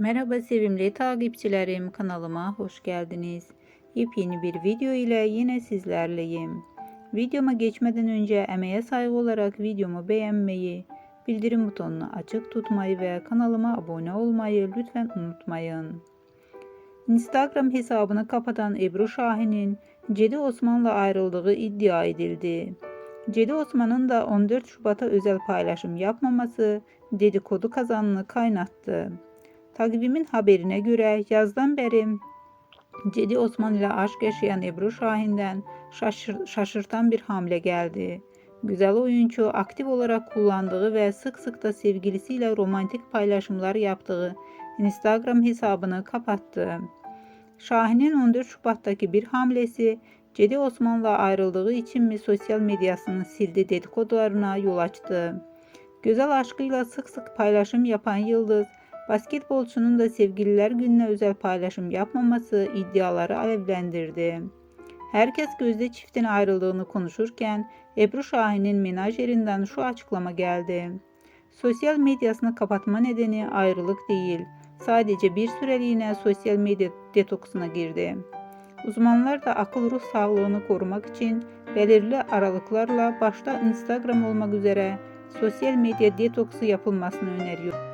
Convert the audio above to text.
Merhaba sevimli takipçilerim kanalıma hoş geldiniz. Yepyeni bir video ile yine sizlerleyim. Videoma geçmeden önce emeğe saygı olarak videomu beğenmeyi, bildirim butonunu açık tutmayı ve kanalıma abone olmayı lütfen unutmayın. Instagram hesabını kapatan Ebru Şahin'in Cedi Osman'la ayrıldığı iddia edildi. Cedi Osman'ın da 14 Şubat'a özel paylaşım yapmaması dedikodu kazanını kaynattı. Takibimin haberine göre yazdan beri Cedi Osman ile aşk yaşayan Ebru Şahin'den şaşır- şaşırtan bir hamle geldi. Güzel oyuncu aktif olarak kullandığı ve sık sık da sevgilisiyle romantik paylaşımlar yaptığı Instagram hesabını kapattı. Şahin'in 14 Şubat'taki bir hamlesi Cedi Osman'la ayrıldığı için mi sosyal medyasını sildi dedikodularına yol açtı. Güzel aşkıyla sık sık paylaşım yapan Yıldız, basketbolçunun da sevgililer gününe özel paylaşım yapmaması iddiaları alevlendirdi. Herkes Gözde çiftin ayrıldığını konuşurken Ebru Şahin'in menajerinden şu açıklama geldi. Sosyal medyasını kapatma nedeni ayrılık değil, sadece bir süreliğine sosyal medya detoksuna girdi. Uzmanlar da akıl ruh sağlığını korumak için belirli aralıklarla başta Instagram olmak üzere sosyal medya detoksu yapılmasını öneriyor.